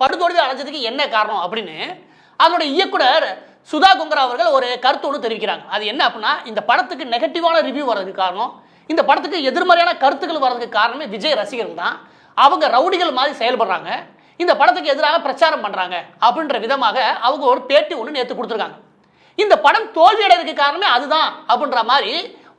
படுதோடு அடைஞ்சதுக்கு என்ன காரணம் அப்படின்னு அதனுடைய இயக்குனர் சுதா குங்கரா அவர்கள் ஒரு கருத்து ஒன்று தெரிவிக்கிறாங்க. அது என்ன அப்படின்னா இந்த படத்துக்கு நெகட்டிவான ரிவ்யூ வர்றதுக்கு காரணம் இந்த படத்துக்கு எதிர்மறையான கருத்துக்கள் வர்றதுக்கு காரணமே விஜய் ரசிகர்கள் தான். அவங்க ரவுடிகள் மாதிரி செயல்படுறாங்க. இந்த படத்துக்கு எதிராக பிரச்சாரம் பண்ணுறாங்க அப்படின்ற விதமாக அவங்க ஒரு பேட்டி ஒன்று நேற்று கொடுத்துருக்காங்க. இந்த படம் தோல்வி அடைறதுக்கு காரணமே அதுதான் அப்படின்ற மாதிரி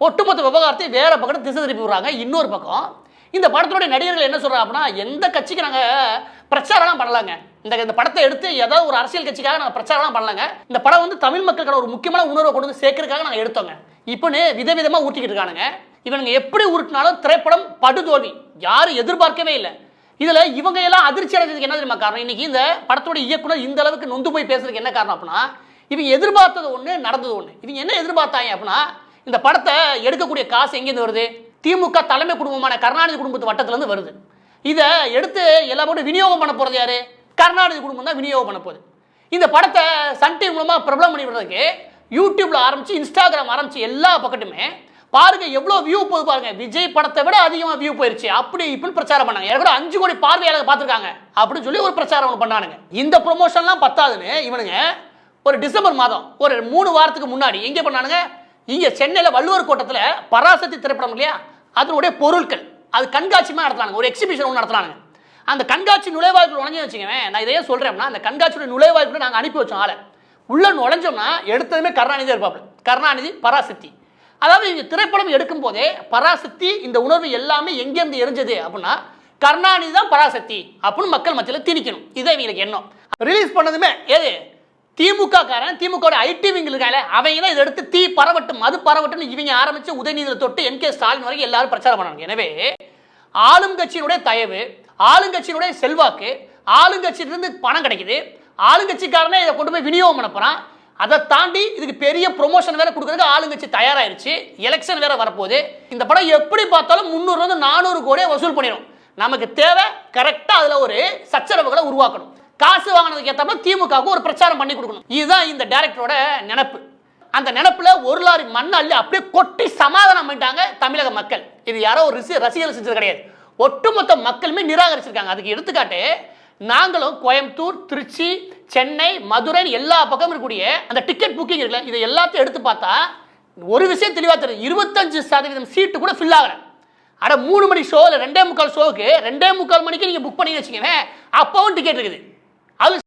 ஒட்டுமொத்த விவகாரத்தை வேற பக்கம் திசை திருப்பி விடுறாங்க. இன்னொரு பக்கம் இந்த படத்தினுடைய நடிகர்கள் என்ன சொல்கிறாங்க அப்படின்னா எந்த கட்சிக்கு நாங்கள் பிரச்சாரம்லாம் பண்ணலாங்க. இந்த இந்த படத்தை எடுத்து ஏதாவது ஒரு அரசியல் கட்சிக்காக நாங்கள் பிரச்சாரம்லாம் பண்ணலாங்க. இந்த படம் வந்து தமிழ் மக்களுக்கான ஒரு முக்கியமான உணர்வை கொண்டு வந்து சேர்க்கறதுக்காக நாங்கள் எடுத்தோங்க. இப்போன்னு விதவிதமாக ஊட்டிக்கிட்டு இருக்கானுங்க. இவனுங்க எப்படி உருட்டினாலும் திரைப்படம் படுதோல்வி. யாரும் எதிர்பார்க்கவே இல்லை. இதில் இவங்க எல்லாம் அதிர்ச்சி அடைஞ்சதுக்கு என்ன தெரியுமா காரணம்? இன்னைக்கு இந்த படத்தோட இயக்குனர் இந்த அளவுக்கு நொந்து போய் பேசுறதுக்கு என்ன காரணம் அப்படின்னா இவங்க எதிர்பார்த்தது ஒன்று நடந்தது ஒன்று இவங்க என்ன எதிர்பார்த்தாங்க அப்படின்னா இந்த படத்தை எடுக்கக்கூடிய காசு எங்கேருந்து வருது? திமுக தலைமை குடும்பமான கருணாநிதி குடும்பத்து வட்டத்திலேருந்து வருது. இதை எடுத்து எல்லா விநியோகம் பண்ண போகிறது யார்? கருணாநிதி குடும்பம் தான் விநியோகம் பண்ண போகுது. இந்த படத்தை சன் டிவி மூலமாக பிரபலம் பண்ணி விடுறதுக்கு யூடியூப்பில் ஆரம்பித்து இன்ஸ்டாகிராம் ஆரம்பித்து எல்லா பக்கத்துமே பாருங்க எவ்வளோ வியூ போகுது பாருங்க. விஜய் படத்தை விட அதிகமாக வியூ போயிருச்சு. அப்படி இப்படின்னு பிரச்சாரம் பண்ணாங்க. எனக்கு கூட அஞ்சு கோடி பார்வையாளர் பார்த்துருக்காங்க. அப்படின்னு சொல்லி ஒரு பிரச்சாரம் ஒன்று பண்ணானுங்க. இந்த ப்ரொமோஷன்லாம் பத்தாதுன்னு இவனுங்க ஒரு டிசம்பர் மாதம் ஒரு மூணு வாரத்துக்கு முன்னாடி எங்கே பண்ணானுங்க? இங்க சென்னையில் வள்ளுவர் கோட்டத்தில் பராசக்தி திரைப்படம் இல்லையா? அதனுடைய பொருட்கள். அது கண்காட்சி மாதிரி நடத்துறாங்க. ஒரு எக்ஸிபிஷன் ஒன்று நடத்துறாங்க. அந்த கண்காட்சி நுழைவாய்ப்பு நுழைஞ்சு வச்சுக்கவேன் நான் இதையே சொல்றேன்னா அந்த கண்காட்சியோட நுழைவாய்ப்பு நாங்கள் அனுப்பி வச்சோம் ஆளை. உள்ள நுழைஞ்சோம்னா எடுத்ததுமே கருணாநிதி இருப்பாப்புல. கருணாநிதி பராசக்தி. அதாவது இந்த திரைப்படம் எடுக்கும் போதே பராசக்தி இந்த உணர்வு எல்லாமே எங்கேருந்து எரிஞ்சது அப்படின்னா கருணாநிதி தான் பராசக்தி அப்படின்னு மக்கள் மத்தியில் திணிக்கணும். இதை இவங்களுக்கு எண்ணம். ரிலீஸ் பண்ணதுமே. ஏது திமுக காரன் திமுக ஐடி விங்கில் இருக்காங்க அவங்க தான் இதை எடுத்து தீ பரவட்டும் அது பரவட்டும் இவங்க ஆரம்பிச்சு உதயநிதியில் தொட்டு என் கே ஸ்டாலின் வரைக்கும் எல்லாரும் பிரச்சாரம் பண்ணாங்க. எனவே ஆளுங்கட்சியினுடைய தயவு ஆளுங்கட்சியினுடைய செல்வாக்கு ஆளுங்கட்சியிலிருந்து பணம் கிடைக்குது ஆளுங்கட்சிக்காரனே இதை கொண்டு போய் விநியோகம் பண்ணப்போகிறான் அதை தாண்டி இதுக்கு பெரிய ப்ரொமோஷன் வேற கொடுக்கறதுக்கு ஆளுங்கட்சி தயாராயிருச்சு. எலெக்ஷன் வேற வரப்போகுது. இந்த படம் எப்படி பார்த்தாலும் முந்நூறுலேருந்து நானூறு கோடியை வசூல் பண்ணிடும் நமக்கு தேவை கரெக்டாக அதில் ஒரு சச்சரவுகளை உருவாக்கணும். காசு வாங்கினதுக்கு ஏற்ற மாதிரி திமுகவுக்கு ஒரு பிரச்சாரம் பண்ணி கொடுக்கணும். இதுதான் இந்த டைரக்டரோட நினப்பு. அந்த நினப்பில் ஒரு லாரி மண் அள்ளி அப்படியே கொட்டி சமாதானம் பண்ணிட்டாங்க தமிழக மக்கள். இது யாரோ ஒரு ரிசி ரசிகர் செஞ்சது கிடையாது. ஒட்டுமொத்த மக்களுமே நிராகரிச்சிருக்காங்க. அதுக்கு எடுத்துக்காட்டு நாங்களும் கோயம்புத்தூர் திருச்சி சென்னை மதுரை எல்லா பக்கமும் இருக்கக்கூடிய அந்த டிக்கெட் புக்கிங் இருக்குல்ல இதை எல்லாத்தையும் எடுத்து பார்த்தா ஒரு விஷயம் தெளிவாக தெரியும் இருபத்தஞ்சு சதவீதம் சீட்டு கூட ஃபில் ஆகலை. அட மூணு மணி ஷோ இல்லை ரெண்டே முக்கால் ஷோவுக்கு ரெண்டே முக்கால் மணிக்கு நீங்கள் புக் பண்ணி வச்சுக்கவே அப்பவும் டிக்கெட் இருக்குது. அது